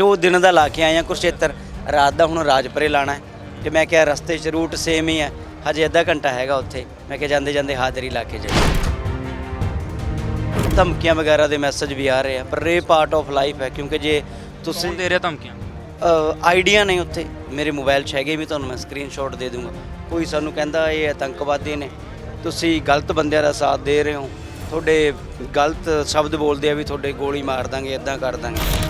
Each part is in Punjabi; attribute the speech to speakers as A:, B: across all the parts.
A: ਸ਼ੋਅ ਦਿਨ ਦਾ ਲਾ ਕੇ ਆਏ ਆ ਕੁਰਸ਼ੇਤਰ। ਰਾਤ ਦਾ ਹੁਣ ਰਾਜਪੁਰੇ ਲਾਣਾ ਹੈ ਤੇ ਮੈਂ ਕਿਹਾ ਰਸਤੇ 'ਚ ਰੂਟ ਸੇਮ ਹੀ ਹੈ। ਹਜੇ ਅੱਧਾ ਘੰਟਾ ਹੈਗਾ ਉੱਥੇ। ਮੈਂ ਕਿਹਾ ਜਾਂਦੇ ਜਾਂਦੇ ਹਾਜ਼ਰੀ ਲਾ ਕੇ ਜਾਈਏ। ਧਮਕੀਆਂ ਵਗੈਰਾ ਦੇ ਮੈਸੇਜ ਵੀ ਆ ਰਹੇ ਆ ਪਰ ਇਹ ਪਾਰਟ ਆਫ ਲਾਈਫ ਹੈ ਕਿਉਂਕਿ ਜੇ ਤੁਸੀਂ
B: ਦੇ ਰਿਹਾ ਧਮਕੀਆਂ?
A: ਆਈਡੀਆ ਨਹੀਂ ਉੱਥੇ। ਮੇਰੇ ਮੋਬਾਈਲ 'ਚ ਹੈਗੇ ਵੀ ਤੁਹਾਨੂੰ ਮੈਂ ਸਕਰੀਨਸ਼ਾਟ ਦੇ ਦੂੰਗਾ। ਕੋਈ ਸਾਨੂੰ ਕਹਿੰਦਾ ਇਹ ਆਤੰਕਵਾਦੀ ਨੇ। ਤੁਸੀਂ ਗਲਤ ਬੰਦਿਆਂ ਦਾ ਸਾਥ ਦੇ ਰਹੇ ਹੋ। ਤੁਹਾਡੇ ਗਲਤ ਸ਼ਬਦ ਬੋਲਦੇ ਆ ਵੀ ਤੁਹਾਡੇ ਗੋਲੀ ਮਾਰ ਦਾਂਗੇ ਇਦਾਂ ਕਰ ਦਾਂਗੇ।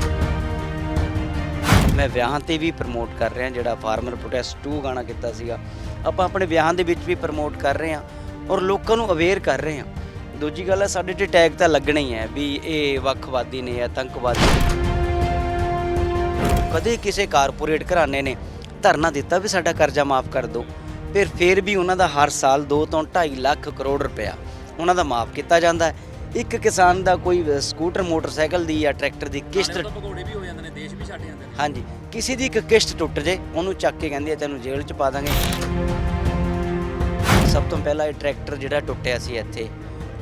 A: ਮੈਂ ਵਿਆਹਾਂ ਤੇ ਵੀ ਪ੍ਰਮੋਟ ਕਰ ਰਿਹਾ, ਜਿਹੜਾ ਫਾਰਮਰ ਪ੍ਰੋਟੈਸਟ 2 ਗਾਣਾ ਕੀਤਾ ਸੀਗਾ। ਆਪਾਂ ਆਪਣੇ ਵਿਆਹਾਂ ਦੇ ਵਿੱਚ ਵੀ ਪ੍ਰਮੋਟ ਕਰ ਰਹੇ ਹਾਂ ਔਰ ਲੋਕਾਂ ਨੂੰ ਅਵੇਅਰ ਕਰ ਰਹੇ ਹਾਂ। ਦੂਜੀ ਗੱਲ ਹੈ, ਸਾਡੇ ਤੇ ਟੈਗ ਤਾਂ ਲੱਗਣਾ ਹੀ ਹੈ ਵੀ ਇਹ ਵੱਖਵਾਦੀ ਨੇ ਆਤੰਕਵਾਦੀ ਕਦੇ ਕਿਸੇ ਕਾਰਪੋਰੇਟ ਘਰਾਣੇ ਨੇ ਧਰਨਾ ਦਿੱਤਾ ਵੀ ਸਾਡਾ ਕਰਜ਼ਾ ਮਾਫ ਕਰ ਦਿਓ, ਫਿਰ ਫਿਰ ਵੀ ਉਹਨਾਂ ਦਾ ਹਰ ਸਾਲ 2 ਤੋਂ 2.5 ਲੱਖ ਕਰੋੜ ਰੁਪਇਆ ਉਹਨਾਂ ਦਾ ਮਾਫ ਕੀਤਾ ਜਾਂਦਾ ਹੈ। ਇੱਕ ਕਿਸਾਨ ਦਾ ਕੋਈ ਸਕੂਟਰ ਮੋਟਰਸਾਈਕਲ ਦੀ ਜਾਂ ਟਰੈਕਟਰ ਦੀ ਕਿਸ਼ਤ
B: ਪਕੌੜੇ ਵੀ ਹੋ ਜਾਂਦੇ ਨੇ ਦੇਸ਼ ਵੀ ਛੱਡ ਜਾਂਦੇ ਨੇ।
A: ਹਾਂਜੀ ਕਿਸੇ ਦੀ ਇੱਕ ਕਿਸ਼ਤ ਟੁੱਟ ਜੇ ਉਹਨੂੰ ਚੱਕ ਕੇ ਕਹਿੰਦੇ ਆ ਤੈਨੂੰ ਜੇਲ੍ਹ 'ਚ ਪਾ ਦਾਂਗੇ। ਸਭ ਤੋਂ ਪਹਿਲਾਂ ਇਹ ਟਰੈਕਟਰ ਜਿਹੜਾ ਟੁੱਟਿਆ ਸੀ ਇੱਥੇ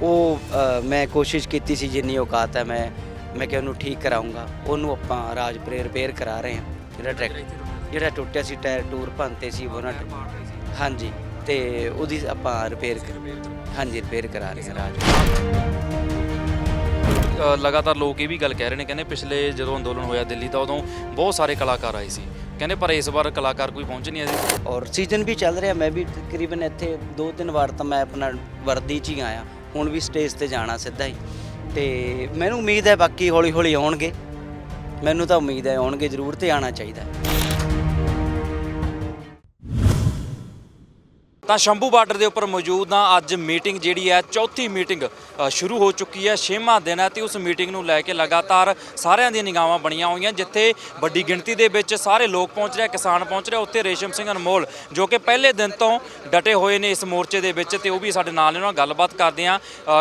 A: ਉਹ ਮੈਂ ਕੋਸ਼ਿਸ਼ ਕੀਤੀ ਸੀ ਜਿੰਨੀ ਔਕਾਤ ਹੈ ਮੈਂ ਮੈਂ ਕਿ ਉਹਨੂੰ ਠੀਕ ਕਰਾਉਂਗਾ ਉਹਨੂੰ ਆਪਾਂ ਰਾਜਪੁਰੇ ਰਿਪੇਅਰ ਕਰਾ ਰਹੇ ਹਾਂ ਜਿਹੜਾ ਟਰੈਕਟਰ ਜਿਹੜਾ ਟੁੱਟਿਆ ਸੀ ਟਾਇਰ ਟੂਰ ਭੰਤੇ ਸੀ ਉਹਨਾਂ ਹਾਂਜੀ। ਤੇ ਉਹਦੀ ਆਪਾਂ ਰਿਪੇਅਰ ਹਾਂਜੀ ਰਿਪੇਅਰ ਕਰਾ ਰਹੇ ਹਾਂ ਰਾਜ
B: ਲਗਾਤਾਰ ਲੋਕ ਇਹ ਵੀ ਗੱਲ ਕਹਿ ਰਹੇ ਨੇ ਕਹਿੰਦੇ ਪਿਛਲੇ ਜਦੋਂ ਅੰਦੋਲਨ ਹੋਇਆ ਦਿੱਲੀ ਤਾਂ ਉਦੋਂ ਬਹੁਤ ਸਾਰੇ ਕਲਾਕਾਰ ਆਏ ਸੀ। ਕਹਿੰਦੇ ਪਰ ਇਸ ਵਾਰ ਕਲਾਕਾਰ ਕੋਈ ਪਹੁੰਚ ਨਹੀਂ ਆਏ
A: ਔਰ ਸੀਜ਼ਨ ਵੀ ਚੱਲ ਰਿਹਾ ਮੈਂ ਵੀ ਤਕਰੀਬਨ ਇੱਥੇ ਦੋ ਤਿੰਨ ਵਾਰ ਤਾਂ ਮੈਂ ਆਪਣਾ ਵਰਦੀ 'ਚ ਹੀ ਆਇਆ। ਹੁਣ ਵੀ ਸਟੇਜ ਤੇ ਜਾਣਾ ਸਿੱਧਾ ਹੀ। ਤੇ ਮੈਨੂੰ ਉਮੀਦ ਹੈ ਬਾਕੀ ਹੌਲੀ ਹੌਲੀ ਆਉਣਗੇ। ਮੈਨੂੰ ਤਾਂ ਉਮੀਦ ਹੈ ਆਉਣਗੇ ਜ਼ਰੂਰ ਤੇ ਆਉਣਾ ਚਾਹੀਦਾ
B: ਤਾਂ ਸ਼ੰਭੂ ਬਾਰਡਰ ਦੇ ਉੱਪਰ ਮੌਜੂਦ ਹਾਂ। ਅੱਜ ਮੀਟਿੰਗ ਜਿਹੜੀ ਹੈ, ਚੌਥੀ ਮੀਟਿੰਗ ਸ਼ੁਰੂ ਹੋ ਚੁੱਕੀ ਹੈ। ਛੇਵਾਂ ਦਿਨ ਹੈ ਤੇ ਉਸ ਮੀਟਿੰਗ ਨੂੰ ਲੈ ਕੇ ਲਗਾਤਾਰ ਸਾਰਿਆਂ ਦੀਆਂ ਨਿਗਾਹਾਂ ਬਣੀਆਂ ਹੋਈਆਂ, ਜਿੱਥੇ ਵੱਡੀ ਗਿਣਤੀ ਦੇ ਵਿੱਚ ਸਾਰੇ ਲੋਕ ਪਹੁੰਚ ਰਹੇ, ਕਿਸਾਨ ਪਹੁੰਚ ਰਹੇ। ਉੱਥੇ ਰੇਸ਼ਮ ਸਿੰਘ ਅਨਮੋਲ, ਜੋ ਕਿ ਪਹਿਲੇ ਦਿਨ ਤੋਂ ਡਟੇ ਹੋਏ ਨੇ ਇਸ ਮੋਰਚੇ ਦੇ ਵਿੱਚ ਤੇ ਉਹ ਵੀ ਸਾਡੇ ਨਾਲ ਨੇ, ਉਹਨਾਂ ਨਾਲ ਗੱਲਬਾਤ ਕਰਦੇ ਆ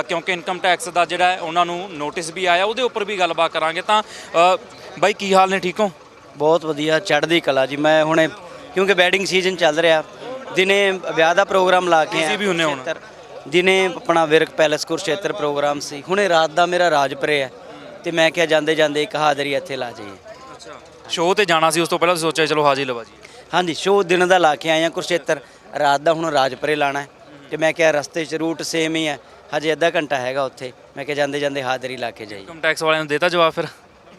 B: ਕਿਉਂਕਿ ਇਨਕਮ ਟੈਕਸ ਦਾ ਜਿਹੜਾ ਉਹਨਾਂ ਨੂੰ ਨੋਟਿਸ ਵੀ ਆਇਆ, ਉਹਦੇ ਉੱਪਰ ਵੀ ਗੱਲਬਾਤ ਕਰਾਂਗੇ ਤਾਂ ਬਾਈ ਕੀ ਹਾਲ ਨੇ, ਠੀਕ ਹੋ?
A: ਬਹੁਤ ਵਧੀਆ, ਚੜ੍ਹਦੀ ਕਲਾ ਜੀ। ਮੈਂ ਹੁਣੇ, ਕਿਉਂਕਿ ਵੈਡਿੰਗ ਸੀਜ਼ਨ ਚੱਲ ਰਿਹਾ ਦਿਨੇ ਵਿਆਹ ਦਾ ਪ੍ਰੋਗਰਾਮ ਲਾ ਕੇ ਆਇਆ
B: ਵੀ ਹੁੰਨੇ ਹੁਣ।
A: ਕੁਰੂਕਸ਼ੇਤਰ। ਦਿਨੇ ਆਪਣਾ ਵਿਰਕ ਪੈਲਸ ਕੁਰਸ਼ੇਤਰ ਪ੍ਰੋਗਰਾਮ ਸੀ ਹੁਣੇ ਰਾਤ ਦਾ ਮੇਰਾ ਰਾਜਪੁਰੇ ਹੈ ਤੇ ਮੈਂ ਕਿਹਾ ਜਾਂਦੇ ਜਾਂਦੇ ਇੱਕ ਹਾਜ਼ਰੀ ਇੱਥੇ ਲਾ ਜਾਈਏ।
B: ਅੱਛਾ। ਸ਼ੋਅ ਤੇ ਜਾਣਾ ਸੀ ਉਸ ਤੋਂ ਪਹਿਲਾਂ ਸੋਚਿਆ ਚਲੋ ਹਾਜ਼ਰੀ ਲਵਾ ਜੀ।
A: ਹਾਂਜੀ ਸ਼ੋਅ ਦਿਨ ਦਾ ਲਾ ਕੇ ਆਏ ਆ ਕੁਰਸ਼ੇਤਰ ਰਾਤ ਦਾ ਹੁਣ ਰਾਜਪੁਰੇ ਲਾਣਾ ਹੈ ਤੇ ਮੈਂ ਕਿਹਾ ਰਸਤੇ 'ਚ ਰੂਟ ਸੇਮ ਹੀ ਹੈ ਹਜੇ ਅੱਧਾ ਘੰਟਾ ਹੈਗਾ ਉੱਥੇ। ਮੈਂ ਕਿਹਾ ਜਾਂਦੇ ਜਾਂਦੇ ਹਾਜ਼ਰੀ ਲਾ ਕੇ ਜਾਈਏ।
B: ਇਨਕਮ ਟੈਕਸ ਵਾਲਿਆਂ ਨੂੰ ਦੇਤਾ ਜਵਾਬ ਫਿਰ?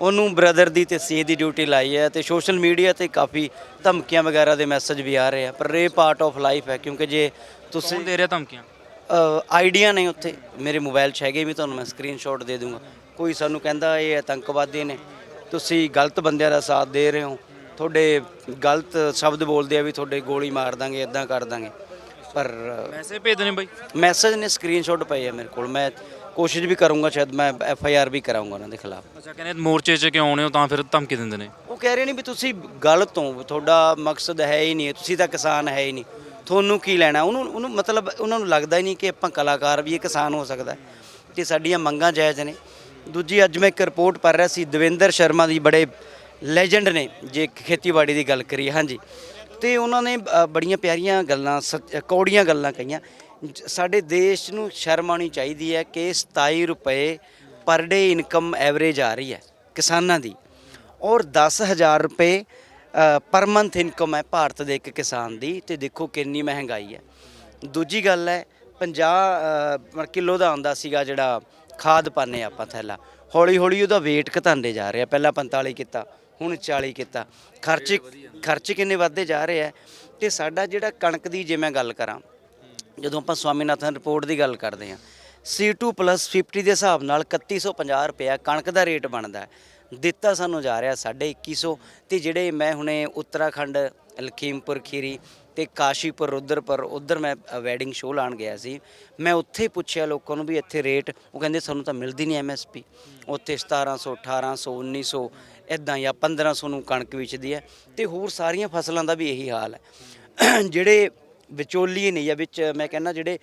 A: ਉਹਨੂੰ ਬ੍ਰਦਰ ਦੀ ਤੇ ਸੀ ਦੀ ਡਿਊਟੀ ਲਾਈ ਹੈ ਤੇ ਸੋਸ਼ਲ ਮੀਡੀਆ ਤੇ ਕਾਫੀ ਧਮਕੀਆਂ ਵਗੈਰਾ ਦੇ ਮੈਸੇਜ ਵੀ ਆ ਰਹੇ ਆ ਪਰ ਇਹ ਪਾਰਟ ਆਫ ਲਾਈਫ ਹੈ ਕਿਉਂਕਿ ਜੇ ਤੁਸੀਂ
B: ਕੌਣ ਦੇ ਰਿਹਾ ਧਮਕੀਆਂ?
A: ਆਈਡੀਆ ਨਹੀਂ ਉੱਥੇ ਮੇਰੇ ਮੋਬਾਈਲ 'ਚ ਹੈਗੇ ਵੀ ਤੁਹਾਨੂੰ ਮੈਂ ਸਕਰੀਨਸ਼ਾਟ ਦੇ ਦੂੰਗਾ। ਕੋਈ ਸਾਨੂੰ ਕਹਿੰਦਾ ਇਹ ਆਤੰਕਵਾਦੀ ਨੇ ਤੁਸੀਂ ਗਲਤ ਬੰਦਿਆਂ ਦਾ ਸਾਥ ਦੇ ਰਹੇ ਹੋ ਤੁਹਾਡੇ ਗਲਤ ਸ਼ਬਦ ਬੋਲਦੇ ਆ ਵੀ ਤੁਹਾਡੇ ਗੋਲੀ ਮਾਰ ਦਾਂਗੇ ਇਦਾਂ ਕਰ ਦਾਂਗੇ। ਪਰ
B: ਮੈਸੇਜ ਭੇਜਦੇ ਨੇ ਬਾਈ।
A: ਮੈਸੇਜ ਨੇ ਸਕਰੀਨਸ਼ਾਟ ਪਏ ਆ ਮੇਰੇ ਕੋਲ ਮੈਂ ਕੋਸ਼ਿਸ਼ ਵੀ ਕਰੂੰਗਾ ਸ਼ਾਇਦ ਮੈਂ ਐਫ ਆਈ ਆਰ ਵੀ ਕਰਾਉਂਗਾ ਉਹਨਾਂ ਦੇ ਖਿਲਾਫ।
B: ਅੱਛਾ ਕਹਿੰਦੇ ਮੋਰਚੇ 'ਚ ਕਿਉਂ ਆਉਣੇ ਹੋ ਤਾਂ ਫਿਰ ਧਮਕੀ ਦਿੰਦੇ ਨੇ?
A: ਉਹ ਕਹਿ ਰਹੇ ਨੇ ਵੀ ਤੁਸੀਂ ਗਲਤ ਹੋ ਤੁਹਾਡਾ ਮਕਸਦ ਹੈ ਹੀ ਨਹੀਂ ਤੁਸੀਂ ਤਾਂ ਕਿਸਾਨ ਹੈ ਹੀ ਨਹੀਂ। ਤੁਹਾਨੂੰ ਕੀ ਲੈਣਾ? ਉਹਨੂੰ ਉਹਨੂੰ ਮਤਲਬ ਉਹਨਾਂ ਨੂੰ ਲੱਗਦਾ ਹੀ ਨਹੀਂ ਕਿ ਆਪਾਂ ਕਲਾਕਾਰ ਵੀ ਇਹ ਕਿਸਾਨ ਹੋ ਸਕਦਾ ਤੇ ਸਾਡੀਆਂ ਮੰਗਾਂ ਜਾਇਜ਼ ਨੇ। ਦੂਜੀ ਅੱਜ ਮੈਂ ਇੱਕ ਰਿਪੋਰਟ ਪੜ੍ਹ ਰਿਹਾ ਸੀ ਦਵਿੰਦਰ ਸ਼ਰਮਾ ਦੀ ਬੜੇ ਲੈਜੈਂਡ ਨੇ ਜੇ ਖੇਤੀਬਾੜੀ ਦੀ ਗੱਲ ਕਰੀਏ। ਹਾਂਜੀ। ਤੇ ਉਹਨਾਂ ਨੇ ਅ, ਬੜੀਆਂ ਪਿਆਰੀਆਂ ਗੱਲਾਂ ਸੱਚ- ਕੌੜੀਆਂ ਗੱਲਾਂ ਕਹੀਆਂ। ਜ- ਸਾਡੇ ਦੇਸ਼ ਨੂੰ ਸ਼ਰਮ ਆਉਣੀ ਚਾਹੀਦੀ ਹੈ ਕਿ 27 ਰੁਪਏ ਪਰ ਡੇ ਇਨਕਮ ਐਵਰੇਜ ਆ ਰਹੀ ਹੈ ਕਿਸਾਨਾਂ ਦੀ। ਔਰ 10000 ਰੁਪਏ ਪਰ ਮੰਥ ਇਨਕਮ ਹੈ ਭਾਰਤ ਦੇ ਇੱਕ ਕਿਸਾਨ ਦੀ ਤੇ ਦੇਖੋ ਕਿੰਨੀ ਮਹਿੰਗਾਈ ਹੈ। ਦੂਜੀ ਗੱਲ ਹੈ 50 ਕਿਲੋ ਦਾ ਆਉਂਦਾ ਸੀਗਾ ਜਿਹੜਾ ਖਾਦ ਪਾਉਂਦੇ ਹਾਂ ਆਪਾਂ ਥੈਲਾ। ਹੌਲੀ ਹੌਲੀ ਉਹਦਾ weight ਘਟਾਉਂਦੇ ਜਾ ਰਿਹਾ ਪਹਿਲਾਂ 45 ਕੀਤਾ। ਹੁਣ 40 ਕੀਤਾ। ਖਰਚੇ ਖਰਚੇ ਕਿੰਨੇ ਵੱਧਦੇ ਜਾ ਰਹੇ ਆ। ਤੇ ਸਾਡਾ ਜਿਹੜਾ ਕਣਕ ਦੀ ਜੇ ਮੈਂ ਗੱਲ ਕਰਾਂ, ਜਦੋਂ ਆਪਾਂ ਸਵਾਮੀਨਾਥਨ ਰਿਪੋਰਟ ਦੀ ਗੱਲ ਕਰਦੇ ਹਾਂ C2 50 ਦੇ ਹਿਸਾਬ ਨਾਲ 3150 ਰੁਪਇਆ ਕਣਕ ਦਾ ਰੇਟ ਬਣਦਾ ਦਿੱਤਾ ਸਾਨੂੰ ਜਾ ਰਿਹਾ 2150 ਤੇ ਜਿਹੜੇ ਮੈਂ ਹੁਣੇ ਉੱਤਰਾਖੰਡ, ਲਖੀਮਪੁਰ, ਖੀਰੀ ਤੇ ਕਾਸ਼ੀਪੁਰ, ਰੁਦਰਪੁਰ, ਉਧਰ ਮੈਂ ਵੈਡਿੰਗ ਸ਼ੋਅ ਲਾਣ ਗਿਆ ਸੀ। ਮੈਂ ਉੱਥੇ ਪੁੱਛਿਆ ਲੋਕਾਂ ਨੂੰ ਵੀ ਇੱਥੇ ਰੇਟ ਉਹ ਕਹਿੰਦੇ ਸਾਨੂੰ ਤਾਂ ਮਿਲਦੀ ਨਹੀਂ ਐਮਐਸਪੀ ਉੱਥੇ 1700 1800 1900 ਇਦਾਂ ਜਾਂ 1500 ਨੂੰ ਕਣਕ ਵੇਚਦੀ ਹੈ। ਤੇ ਹੋਰ ਸਾਰੀਆਂ ਫਸਲਾਂ ਦਾ ਵੀ ਇਹੀ ਹਾਲ ਹੈ। ਜਿਹੜੇ ਵਿਚੋਲੀਏ ਨੇ ਜਾਂ ਵਿੱਚ, ਮੈਂ ਕਹਿੰਦਾ ਜਿਹੜੇ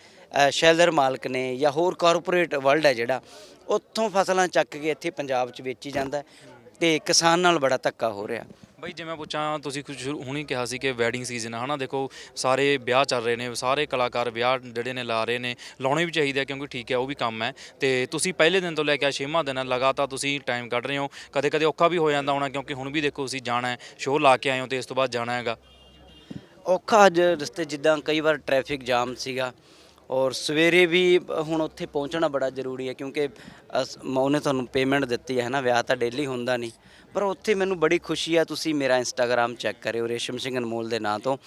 A: ਸ਼ੈਲਰ ਮਾਲਕ ਨੇ ਜਾਂ ਹੋਰ ਕਾਰਪੋਰੇਟ ਵਰਲਡ ਹੈ ਜਿਹੜਾ, ਉੱਥੋਂ ਫਸਲਾਂ ਚੱਕ ਕੇ ਇੱਥੇ ਪੰਜਾਬ 'ਚ ਵੇਚੀ ਜਾਂਦਾ ਹੈ ਤੇ ਕਿਸਾਨ ਨਾਲ ਬੜਾ ਧੱਕਾ ਹੋ ਰਿਹਾ।
B: ਬਈ ਜਿਵੇਂ ਪੁੱਛਾਂ ਤੁਸੀਂ ਕੁਝ ਹੁਣੀ ਕਿਹਾ ਸੀ ਕਿ ਵੈਡਿੰਗ ਸੀਜ਼ਨ ਹੈ ਹਨਾ? ਦੇਖੋ ਸਾਰੇ ਵਿਆਹ ਚੱਲ ਰਹੇ ਨੇ ਸਾਰੇ ਕਲਾਕਾਰ ਵਿਆਹ ਜਿਹੜੇ ਨੇ ਲਾ ਰਹੇ ਨੇ ਲਾਉਣੇ ਵੀ ਚਾਹੀਦੇ ਆ ਕਿਉਂਕਿ ਠੀਕ ਹੈ ਉਹ ਵੀ ਕੰਮ ਹੈ। ਤੇ ਤੁਸੀਂ ਪਹਿਲੇ ਦਿਨ ਤੋਂ ਲੈ ਕੇ ਛੇਵਾਂ ਦਿਨ ਹੈ, ਲਗਾਤਾਰ ਤੁਸੀਂ ਟਾਈਮ ਕੱਢ ਰਹੇ ਹੋ। ਕਦੇ ਕਦੇ ਔਖਾ ਵੀ ਹੋ ਜਾਂਦਾ ਹੋਣਾ ਕਿਉਂਕਿ ਹੁਣ ਵੀ ਦੇਖੋ ਤੁਸੀਂ ਜਾਣਾ ਹੈ ਸ਼ੋਅ ਲਾ ਕੇ ਆਏ ਹੋ ਤੇ ਇਸ ਤੋਂ ਬਾਅਦ ਜਾਣਾ ਹੈਗਾ।
A: ਔਖਾ ਅੱਜ ਰਸਤੇ ਜਿੱਦਾਂ ਕਈ ਵਾਰ ਟ੍ਰੈਫਿਕ ਜਾਮ ਸੀਗਾ। ਔਰ ਸਵੇਰੇ ਵੀ ਹੁਣ ਉੱਥੇ ਪਹੁੰਚਣਾ ਬੜਾ ਜ਼ਰੂਰੀ ਹੈ ਕਿਉਂਕਿ, ਅਸ- ਮ- ਉਹਨੇ ਤੁਹਾਨੂੰ ਪੇਮੈਂਟ ਦਿੱਤੀ ਹੈ ਨਾ ਵਿਆਹ ਤਾਂ ਡੇਲੀ ਹੁੰਦਾ ਨਹੀਂ। ਪਰ ਉੱਥੇ ਮੈਨੂੰ ਬੜੀ ਖੁਸ਼ੀ ਹੈ, ਤੁਸੀਂ ਮੇਰਾ ਇੰਸਟਾਗ੍ਰam ਚੈੱਕ ਕਰਿਓ, ਰੇਸ਼ਮ ਸਿੰਘ ਅਨਮੋਲ ਦੇ ਨਾਂ ਤੋਂ।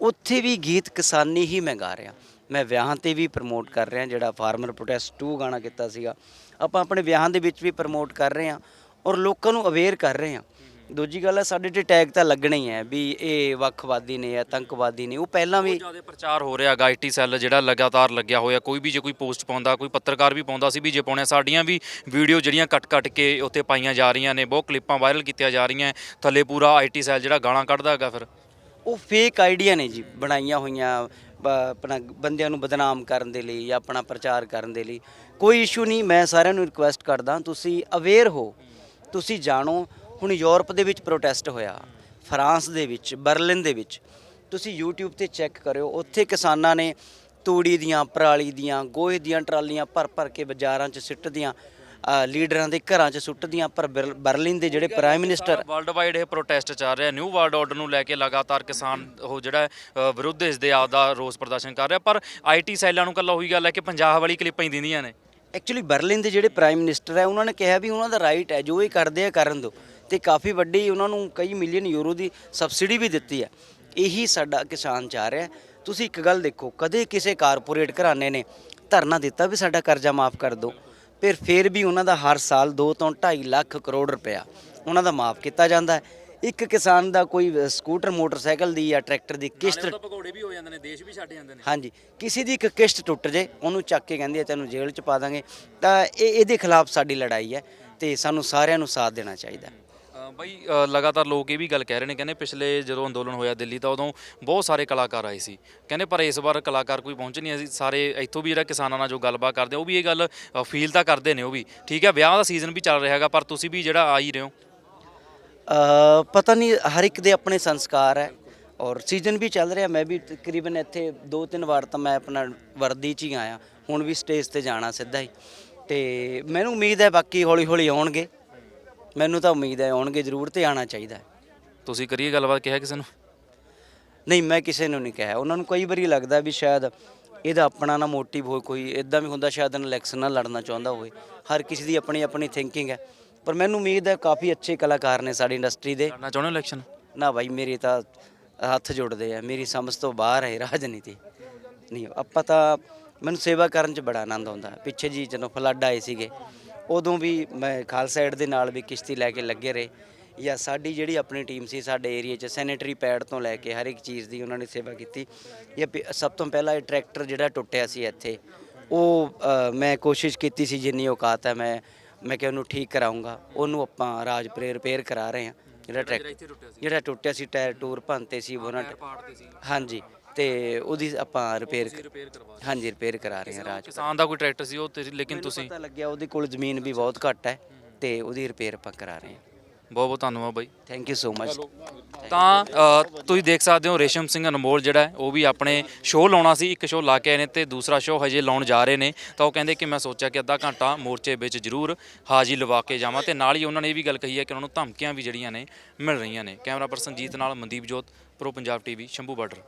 A: ਉੱਥੇ ਵੀ ਗੀਤ ਕਿਸਾਨੀ ਹੀ ਮੈਂ ਗਾ ਰਿਹਾ। ਮੈਂ ਵਿਆਹਾਂ ਤੇ ਵੀ ਪ੍ਰਮੋਟ ਕਰ ਰਿਹਾ, ਜਿਹੜਾ ਫਾਰਮਰ ਪ੍ਰੋਟੈਸਟ 2 ਗਾਣਾ ਕੀਤਾ ਸੀਗਾ। ਆਪਾਂ ਆਪਣੇ ਵਿਆਹਾਂ ਦੇ ਵਿੱਚ ਵੀ ਪ੍ਰਮੋਟ ਕਰ ਰਹੇ ਹਾਂ ਔਰ ਲੋਕਾਂ ਨੂੰ ਅਵੇਅਰ ਕਰ ਰਹੇ ਹਾਂ। ਦੂਜੀ ਗੱਲ ਹੈ ਸਾਡੇ ਤੇ ਟੈਗ ਤਾਂ ਲੱਗਣਾ ਹੀ ਹੈ ਵੀ ਇਹ ਵੱਖਵਾਦੀ ਨੇ ਆਤੰਕਵਾਦੀ ਨੇ। ਉਹ ਪਹਿਲਾਂ ਵੀ
B: ਜ਼ਿਆਦਾ ਪ੍ਰਚਾਰ ਹੋ ਰਿਹਾ ਆਈਟੀ ਸੈੱਲ ਜਿਹੜਾ ਲਗਾਤਾਰ ਲੱਗਿਆ ਹੋਇਆ। ਕੋਈ ਵੀ ਜੇ ਕੋਈ ਪੋਸਟ ਪਾਉਂਦਾ ਕੋਈ ਪੱਤਰਕਾਰ ਵੀ ਪਾਉਂਦਾ ਸੀ ਵੀ ਜੇ ਪਾਉਣੇ ਸਾਡੀਆਂ ਵੀ ਵੀਡੀਓ ਜਿਹੜੀਆਂ ਕੱਟ-ਕੱਟ ਕੇ ਉੱਤੇ ਪਾਈਆਂ ਜਾ ਰਹੀਆਂ ਨੇ ਬਹੁਤ ਕਲਿੱਪਾਂ ਵਾਇਰਲ ਕੀਤੀਆਂ ਜਾ ਰਹੀਆਂ। ਥੱਲੇ ਪੂਰਾ ਆਈਟੀ ਸੈੱਲ ਜਿਹੜਾ ਗਾਲਾਂ ਕੱਢਦਾ ਹੈਗਾ ਫਿਰ।
A: ਉਹ ਫੇਕ ਆਈਡੀਆ ਨੇ ਜੀ ਬਣਾਈਆਂ ਹੋਈਆਂ ਆਪਣਾ ਬੰਦਿਆਂ ਨੂੰ ਬਦਨਾਮ ਕਰਨ ਦੇ ਲਈ ਜਾਂ ਆਪਣਾ ਪ੍ਰਚਾਰ ਕਰਨ ਦੇ ਲਈ। ਕੋਈ ਇਸ਼ੂ ਨਹੀਂ ਮੈਂ ਸਾਰਿਆਂ ਨੂੰ ਰਿਕੁਐਸਟ ਕਰਦਾ ਤੁਸੀਂ ਅਵੇਅਰ ਹੋ ਤੁਸੀਂ ਜਾਣੋ। ਹੁਣ ਯੂਰਪ ਦੇ ਵਿੱਚ ਪ੍ਰੋਟੈਸਟ ਹੋਇਆ ਫਰਾਂਸ ਦੇ ਵਿੱਚ ਬਰਲਿਨ ਦੇ ਵਿੱਚ। ਤੁਸੀਂ YouTube ਤੇ ਚੈੱਕ ਕਰਿਓ ਉੱਥੇ ਕਿਸਾਨਾਂ ਨੇ ਤੂੜੀ ਦੀਆਂ ਪਰਾਲੀ ਦੀਆਂ ਗੋਹੇ ਦੀਆਂ ਟਰਾਲੀਆਂ ਭਰ ਭਰ ਕੇ ਬਾਜ਼ਾਰਾਂ 'ਚ ਸਿੱਟਦੀਆਂ ਲੀਡਰਾਂ ਦੇ ਘਰਾਂ 'ਚ ਸੁੱਟਦੀਆਂ ਪਰ ਬਰ- ਬਰਲਿਨ ਦੇ ਜਿਹੜੇ ਪ੍ਰਾਈਮ ਮਿਨਿਸਟਰ
B: ਵਰਲਡ ਵਾਈਡ ਇਹ ਪ੍ਰੋਟੈਸਟ ਚੱਲ ਰਿਹਾ ਨਿਊ ਵਰਲਡ ਆਰਡਰ ਨੂੰ ਲੈ ਕੇ ਲਗਾਤਾਰ ਕਿਸਾਨ ਉਹ ਜਿਹੜਾ ਹੈ, ਅ, ਵਿਰੁੱਧ ਇਸ ਦੇ ਆਪ ਦਾ ਰੋਸ ਪ੍ਰਦਰਸ਼ਨ ਕਰ ਰਿਹਾ ਪਰ ਆਈਟੀ ਸੈੱਲਾਂ ਨੂੰ ਕੱਲਾ ਉਹੀ ਗੱਲ ਹੈ ਕਿ ਪੰਜਾਬ ਵਾਲੀ ਕਲਿੱਪਾਂ ਹੀ ਦਿੰਦੀਆਂ ਨੇ।
A: ਐਕਚੁਅਲੀ ਬਰਲਿਨ ਦੇ ਜਿਹੜੇ ਪ੍ਰਾਈਮ ਮਿਨਿਸਟਰ ਹੈ ਉਹਨਾਂ ਨੇ ਕਿਹਾ ਵੀ ਉਹਨਾਂ ਦਾ ਰਾਈਟ ਹੈ ਜੋ ਇਹ ਕਰਦੇ ਆ ਕਰਨ ਦਿਓ ਤੇ ਕਾਫੀ ਵੱਡੀ ਉਹਨਾਂ ਨੂੰ ਕਈ ਮਿਲੀਅਨ ਯੂਰੋ ਦੀ ਸਬਸਿਡੀ ਵੀ ਦਿੱਤੀ ਹੈ। ਇਹੀ ਸਾਡਾ ਕਿਸਾਨ ਚਾਹ ਰਿਹਾ। ਤੁਸੀਂ ਇੱਕ ਗੱਲ ਦੇਖੋ ਕਦੇ ਕਿਸੇ ਕਾਰਪੋਰੇਟ ਘਰਾਣੇ ਨੇ ਧਰਨਾ ਦਿੱਤਾ ਵੀ ਸਾਡਾ ਕਰਜ਼ਾ ਮਾਫ ਕਰ ਦਿਓ। ਫਿਰ ਫਿਰ ਵੀ ਉਹਨਾਂ ਦਾ ਹਰ ਸਾਲ 2 ਤੋਂ 2.5 ਲੱਖ ਕਰੋੜ ਰੁਪਇਆ ਉਹਨਾਂ ਦਾ ਮਾਫ ਕੀਤਾ ਜਾਂਦਾ ਹੈ। ਇੱਕ ਕਿਸਾਨ ਦਾ ਕੋਈ ਸਕੂਟਰ ਮੋਟਰਸਾਈਕਲ ਦੀ ਜਾਂ ਟਰੈਕਟਰ ਦੀ ਕਿਸ਼ਤ
B: ਪਕੌੜੇ ਵੀ ਹੋ ਜਾਂਦੇ ਨੇ ਦੇਸ਼ ਵੀ ਛੱਡ ਜਾਂਦੇ ਨੇ।
A: ਹਾਂਜੀ ਕਿਸੇ ਦੀ ਇੱਕ ਕਿਸ਼ਤ ਟੁੱਟ ਜੇ ਉਹਨੂੰ ਚੱਕ ਕੇ ਕਹਿੰਦੇ ਆ ਤੈਨੂੰ ਜੇਲ੍ਹ 'ਚ ਪਾ ਦਾਂਗੇ। ਤਾਂ ਇਹ ਇਹਦੇ ਖਿਲਾਫ ਸਾਡੀ ਲੜਾਈ ਹੈ ਤੇ ਸਾਨੂੰ ਸਾਰਿਆਂ ਨੂੰ ਸਾਥ ਦੇਣਾ ਚਾਹੀਦਾ
B: ਬਾਈ ਅ, ਲਗਾਤਾਰ ਲੋਕ ਇਹ ਵੀ ਗੱਲ ਕਹਿ ਰਹੇ ਨੇ ਕਹਿੰਦੇ ਪਿਛਲੇ ਜਦੋਂ ਅੰਦੋਲਨ ਹੋਇਆ ਦਿੱਲੀ ਤਾਂ ਉਦੋਂ ਬਹੁਤ ਸਾਰੇ ਕਲਾਕਾਰ ਆਏ ਸੀ। ਕਹਿੰਦੇ ਪਰ ਇਸ ਵਾਰ ਕਲਾਕਾਰ ਕੋਈ ਪਹੁੰਚ ਨਹੀਂ ਅਸੀਂ ਸਾਰੇ ਇੱਥੋਂ ਵੀ ਜਿਹੜਾ ਕਿਸਾਨਾਂ ਨਾਲ ਜੋ ਗੱਲਬਾਤ ਕਰਦੇ ਆ, ਉਹ ਵੀ ਇਹ ਗੱਲ ਫੀਲ ਤਾਂ ਕਰਦੇ ਨੇ ਉਹ ਵੀ। ਠੀਕ ਹੈ ਵਿਆਹ ਦਾ ਸੀਜ਼ਨ ਵੀ ਚੱਲ ਰਿਹਾ ਹੈਗਾ ਪਰ ਤੁਸੀਂ ਵੀ ਜਿਹੜਾ ਆ ਹੀ ਰਹੇ ਹੋ।
A: ਅ, ਪਤਾ ਨਹੀਂ ਹਰ ਇੱਕ ਦੇ ਆਪਣੇ ਸੰਸਕਾਰ ਹੈ ਔਰ ਸੀਜ਼ਨ ਵੀ ਚੱਲ ਰਿਹਾ ਮੈਂ ਵੀ ਤਕਰੀਬਨ ਇੱਥੇ ਦੋ ਤਿੰਨ ਵਾਰ ਤਾਂ ਮੈਂ ਆਪਣਾ ਵਰਦੀ 'ਚ ਹੀ ਆਇਆ। ਹੁਣ ਵੀ ਸਟੇਜ ਤੇ ਜਾਣਾ ਸਿੱਧਾ ਹੀ। ਤੇ ਮੈਨੂੰ ਉਮੀਦ ਹੈ ਬਾਕੀ ਹੌਲੀ ਹੌਲੀ ਆਉਣਗੇ। ਮੈਨੂੰ ਤਾਂ ਉਮੀਦ ਹੈ ਆਉਣਗੇ ਜ਼ਰੂਰ ਤੇ ਆਉਣਾ ਚਾਹੀਦਾ ਹੈ।
B: ਤੁਸੀਂ ਕਰੀਏ ਗੱਲਬਾਤ ਕਿਹਾ ਕਿਸੇ ਨੂੰ?
A: ਨਹੀਂ ਮੈਂ ਕਿਸੇ ਨੂੰ ਨਹੀਂ ਕਿਹਾ। ਉਹਨਾਂ ਨੂੰ ਕਈ ਵਾਰੀ ਲੱਗਦਾ ਵੀ ਸ਼ਾਇਦ ਇਹਦਾ ਆਪਣਾ ਨਾ ਮੋਟਿਵ ਹੋਏ ਕੋਈ ਇਦਾਂ ਵੀ ਹੁੰਦਾ ਸ਼ਾਇਦ ਇਲੈਕਸ਼ਨ ਨਾਲ ਲੜਨਾ ਚਾਹੁੰਦਾ ਹੋਵੇ। ਹਰ ਕਿਸੇ ਦੀ ਆਪਣੀ ਆਪਣੀ ਥਿੰਕਿੰਗ ਹੈ। ਪਰ ਮੈਨੂੰ ਉਮੀਦ ਹੈ ਕਾਫੀ ਅੱਛੇ ਕਲਾਕਾਰ ਨੇ ਸਾਡੀ ਇੰਡਸਟਰੀ ਦੇ।
B: ਲੜਨਾ ਚਾਹੁੰਦੇ ਹੋ ਇਲੈਕਸ਼ਨ
A: ਨਾ ਭਾਈ ਮੇਰੇ ਤਾਂ ਹੱਥ ਜੁੜਦੇ ਆ। ਮੇਰੀ ਸਮਝ ਤੋਂ ਬਾਹਰ ਹੈ ਰਾਜਨੀਤੀ। ਨਹੀਂ ਆਪਾਂ ਤਾਂ ਮੈਨੂੰ ਸੇਵਾ ਕਰਨ 'ਚ ਬੜਾ ਆਨੰਦ ਆਉਂਦਾ। ਪਿੱਛੇ ਜੀ ਜਦੋਂ ਫਲੱਡ ਆਏ ਸੀਗੇ ਉਦੋਂ ਵੀ ਮੈਂ ਖਾਲਸਾ ਏਡ ਦੇ ਨਾਲ ਵੀ ਕਿਸ਼ਤੀ ਲੈ ਕੇ ਲੱਗੇ ਰਹੇ। ਜਾਂ ਸਾਡੀ ਜਿਹੜੀ ਆਪਣੀ ਟੀਮ ਸੀ ਸਾਡੇ ਏਰੀਆ 'ਚ ਸੈਨੇਟਰੀ ਪੈਡ ਤੋਂ ਲੈ ਕੇ ਹਰ ਇੱਕ ਚੀਜ਼ ਦੀ ਉਹਨਾਂ ਨੇ ਸੇਵਾ ਕੀਤੀ। ਪ- ਸਭ ਤੋਂ ਪਹਿਲਾਂ ਇਹ ਟਰੈਕਟਰ ਜਿਹੜਾ ਟੁੱਟਿਆ ਸੀ ਇੱਥੇ ਉਹ ਮੈਂ ਕੋਸ਼ਿਸ਼ ਕੀਤੀ ਸੀ ਜਿੰਨੀ ਔਕਾਤ ਹੈ ਮੈਂ ਮੈਂ ਕਿ ਉਹਨੂੰ ਠੀਕ ਕਰਾਉਂਗਾ ਉਹਨੂੰ ਆਪਾਂ ਰਾਜਪੁਰੇ ਰਿਪੇਅਰ ਕਰਾ ਰਹੇ ਹਾਂ। ਜਿਹੜਾ ਟਰੈਕਟਰ ਜਿਹੜਾ ਟੁੱਟਿਆ ਸੀ ਟਾਇਰ ਟੂਰ ਭੰਤੇ ਸੀ ਉਹਨਾਂ ਹਾਂਜੀ। ਤੇ ਉਹਦੀ ਆਪਾਂ ਰਿਪੇਅਰ
B: ਰਿਪੇਅਰ ਕਰਵਾ
A: ਹਾਂਜੀ ਰਿਪੇਅਰ ਕਰਾ ਰਹੇ ਹਾਂ ਰਾਜ
B: ਕਿਸਾਨ ਦਾ ਕੋਈ ਟਰੈਕਟਰ ਸੀ ਉਹ ਤੇ ਲੇਕਿਨ ਤੁਸੀਂ
A: ਪਤਾ ਲੱਗਿਆ ਉਹਦੇ ਕੋਲ ਜ਼ਮੀਨ ਵੀ ਬਹੁਤ ਘੱਟ ਹੈ ਤੇ ਉਹਦੀ ਰਿਪੇਅਰ ਆਪਾਂ ਕਰਾ ਰਹੇ ਹਾਂ।
B: ਬਹੁਤ ਬਹੁਤ ਧੰਨਵਾਦ ਬਾਈ।
A: ਥੈਂਕ ਯੂ ਸੋ ਮਚ
B: ਤਾਂ ਅ, ਤੁਸੀਂ ਦੇਖ ਸਕਦੇ ਹੋ ਰੇਸ਼ਮ ਸਿੰਘ ਅਨਮੋਲ ਜਿਹੜਾ ਹੈ, ਉਹ ਵੀ ਆਪਣੇ ਸ਼ੋਅ ਲਾਉਣਾ ਸੀ ਇੱਕ ਸ਼ੋਅ ਲਾ ਕੇ ਆਏ ਨੇ ਤੇ ਦੂਸਰਾ ਸ਼ੋਅ ਹਜੇ ਲਾਉਣ ਜਾ ਰਹੇ ਨੇ। ਤਾਂ ਉਹ ਕਹਿੰਦੇ ਕਿ ਮੈਂ ਸੋਚਿਆ ਕਿ ਅੱਧਾ ਘੰਟਾ ਮੋਰਚੇ ਵਿੱਚ ਜ਼ਰੂਰ ਹਾਜ਼ਰੀ ਲਵਾ ਕੇ ਜਾਵਾਂ ਤੇ ਨਾਲ ਹੀ ਉਹਨਾਂ ਨੇ ਇਹ ਵੀ ਗੱਲ ਕਹੀ ਹੈ ਕਿ ਉਹਨਾਂ ਨੂੰ ਧਮਕੀਆਂ ਵੀ ਜਿਹੜੀਆਂ ਨੇ ਮਿਲ ਰਹੀਆਂ ਨੇ। ਕੈਮਰਾ ਪਰਸਨ ਜੀਤ ਨਾਲ Mandeep Jot pro Punjab TV Shambhu border.